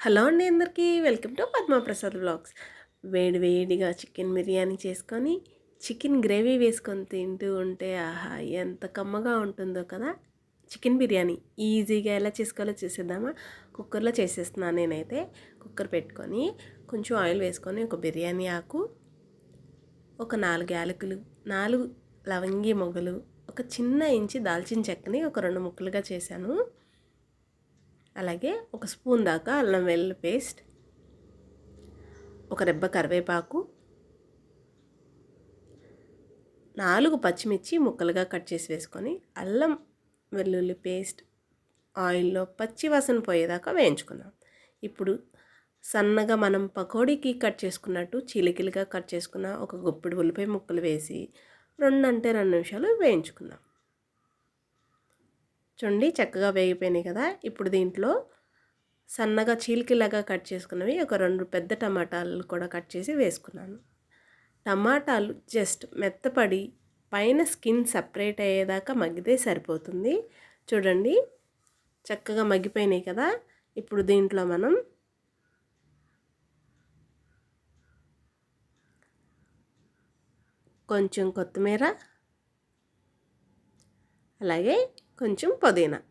Hello అండి అందరికీ welcome to Padma Prasad blogs వేడి వేడిగా చికెన్ బిర్యానీ చేసుకొని చికెన్ గ్రేవీ వేసుకొని తింటూ ఉంటే ఆహా ఎంత కమ్మగా ఉంటుందో కదా. చికెన్ బిర్యానీ ఈజీగా ఎలా చేసుకోవాలో చేసేద్దామా. కుక్కర్లో చేసేస్తున్నాను నేనైతే. కుక్కర్ పెట్టుకొని కొంచెం ఆయిల్ వేసుకొని ఒక బిర్యానీ ఆకు ఒక నాలుగు యాలకులు నాలుగు లవంగి మొగలు ఒక చిన్న ఇంచి దాల్చిన చెక్కని ఒక రెండు ముక్కలుగా చేశాను. అలాగే ఒక స్పూన్ దాకా అల్లం వెల్లుల్లి పేస్ట్ ఒక రెబ్బ కరివేపాకు నాలుగు పచ్చిమిర్చి ముక్కలుగా కట్ చేసి వేసుకొని అల్లం వెల్లుల్లి పేస్ట్ ఆయిల్లో పచ్చి వాసన పోయేదాకా వేయించుకుందాం. ఇప్పుడు సన్నగా మనం పకోడీకి కట్ చేసుకున్నట్టు చిలికిలుగా కట్ చేసుకున్న ఒక గుప్పిడి ఉల్లిపాయ ముక్కలు వేసి రెండు అంటే రెండు నిమిషాలు వేయించుకుందాం. చూడండి చక్కగా వేగిపోయినాయి కదా. ఇప్పుడు దీంట్లో సన్నగా చీలికిలాగా కట్ చేసుకున్నవి ఒక రెండు పెద్ద టమాటాలు కూడా కట్ చేసి వేసుకున్నాను. టమాటాలు జస్ట్ మెత్తపడి పైన స్కిన్ సపరేట్ అయ్యేదాకా మగ్గితే సరిపోతుంది. చూడండి చక్కగా మగ్గిపోయినాయి కదా. ఇప్పుడు దీంట్లో మనం కొంచెం కొత్తిమీర అలాగే కొంచెం పుదీనా.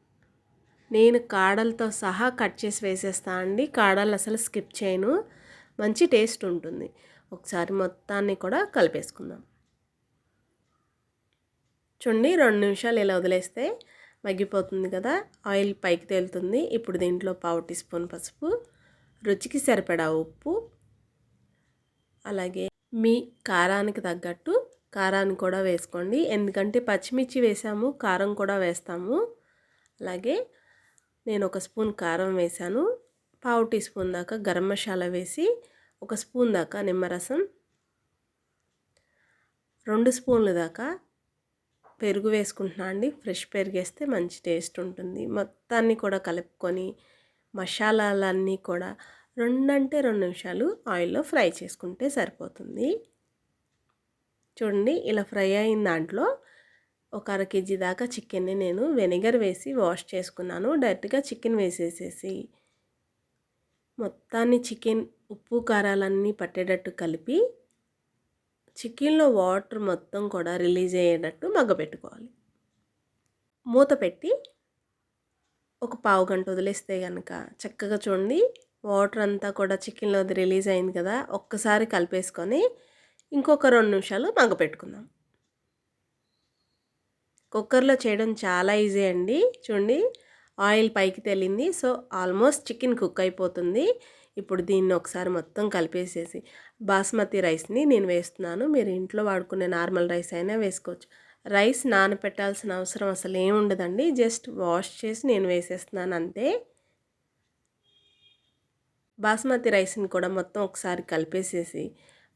నేను కాడలతో సహా కట్ చేసి వేసేస్తా అండి. కాడలు అసలు స్కిప్ చేయను. మంచి టేస్ట్ ఉంటుంది. ఒకసారి మొత్తాన్ని కూడా కలిపేసుకుందాం. చూడండి రెండు నిమిషాలు ఇలా వదిలేస్తే మగ్గిపోతుంది కదా. ఆయిల్ పైకి తేలుతుంది. ఇప్పుడు దీంట్లో పావు టీ స్పూన్ పసుపు రుచికి సరిపడా ఉప్పు అలాగే మీ కారానికి తగ్గట్టు కారాన్ని కూడా వేసుకోండి. ఎందుకంటే పచ్చిమిర్చి వేసాము కారం కూడా వేస్తాము. అలాగే నేను ఒక స్పూన్ కారం వేసాను. పావు టీ స్పూన్ దాకా గరం మసాలా వేసి ఒక స్పూన్ దాకా నిమ్మరసం రెండు స్పూన్లు దాకా పెరుగు వేసుకుంటున్నా అండి. ఫ్రెష్ పెరుగు వేస్తే మంచి టేస్ట్ ఉంటుంది. మొత్తాన్ని కూడా కలుపుకొని మసాలాలన్నీ కూడా రెండంటే రెండు నిమిషాలు ఆయిల్లో ఫ్రై చేసుకుంటే సరిపోతుంది. చూడండి ఇలా ఫ్రై అయిన దాంట్లో ఒక అర కేజీ దాకా చికెన్ని నేను వెనిగర్ వేసి వాష్ చేసుకున్నాను. డైరెక్ట్గా చికెన్ వేసేసేసి మొత్తాన్ని చికెన్ ఉప్పు కారాలన్నీ పట్టేటట్టు కలిపి చికెన్లో వాటర్ మొత్తం కూడా రిలీజ్ అయ్యేటట్టు మగ్గపెట్టుకోవాలి. మూత పెట్టి ఒక పావు గంట వదిలేస్తే కనుక చక్కగా చూడండి వాటర్ అంతా కూడా చికెన్లో రిలీజ్ అయింది కదా ఒక్కసారి కలిపేసుకొని ఇంకొక రెండు నిమిషాలు మగ్గపెట్టుకుందాం కుక్కర్లో చేయడం చాలా ఈజీ అండి. చూడండి ఆయిల్ పైకి తేలింది. సో ఆల్మోస్ట్ చికెన్ కుక్ అయిపోతుంది. ఇప్పుడు దీన్ని ఒకసారి మొత్తం కలిపేసేసి బాస్మతి రైస్ని నేను వేస్తున్నాను. మీరు ఇంట్లో వాడుకునే నార్మల్ రైస్ అయినా వేసుకోవచ్చు. రైస్ నానపెట్టాల్సిన అవసరం అసలు ఏముండదండి జస్ట్ వాష్ చేసి నేను వేసేస్తున్నాను అంతే. బాస్మతి రైస్ని కూడా మొత్తం ఒకసారి కలిపేసేసి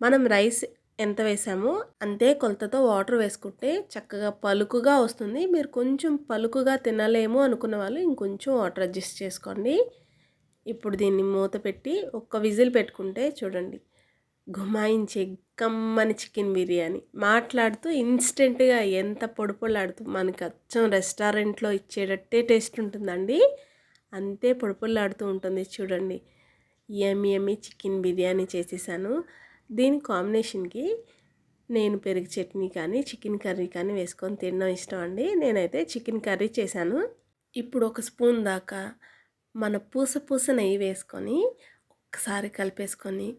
మనం రైస్ ఎంత వేసామో అంతే కొలతతో వాటర్ వేసుకుంటే చక్కగా పలుకుగా వస్తుంది. మీరు కొంచెం పలుకుగా తినలేము అనుకున్న వాళ్ళు ఇంకొంచెం వాటర్ అడ్జస్ట్ చేసుకోండి. ఇప్పుడు దీన్ని మూత పెట్టి ఒక్క విజిల్ పెట్టుకుంటే చూడండి. గుమాయించే కమ్మని చికెన్ బిర్యానీ. మాట్లాడుతూ ఇన్స్టెంట్గా ఎంత పొడి మనకు అచ్చం రెస్టారెంట్లో ఇచ్చేటట్టే టేస్ట్ ఉంటుందండి. అంతే పొడిపొల్లాడుతూ ఉంటుంది చూడండి. ఎమ్మి ఎమ్మి చికెన్ బిర్యానీ చేసేసాను. దీని కాంబినేషన్కి నేను పెరుగు చట్నీ కానీ చికెన్ కర్రీ కానీ వేసుకొని తినడం ఇష్టం అండి. నేనైతే చికెన్ కర్రీ చేశాను. ఇప్పుడు ఒక స్పూన్ దాకా మన పూస పూస నెయ్యి వేసుకొని ఒకసారి కలిపేసుకొని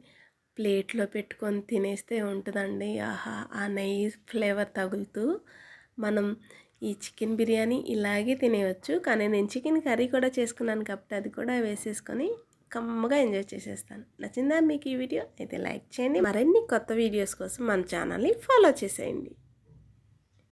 ప్లేట్లో పెట్టుకొని తినేస్తే ఉంటుందండి. ఆహా ఆ నెయ్యి ఫ్లేవర్ తగులుతూ మనం ఈ చికెన్ బిర్యానీ ఇలాగే తినేయచ్చు. కానీ నేను చికెన్ కర్రీ కూడా చేసుకున్నాను కాబట్టి అది కూడా వేసేసుకొని కమ్మగా ఎంజాయ్ చేసేస్తాను. నచ్చిందా మీకు ఈ వీడియో? అయితే లైక్ చేయండి. మరిన్ని కొత్త వీడియోస్ కోసం మన ఛానల్ని ఫాలో చేసేయండి.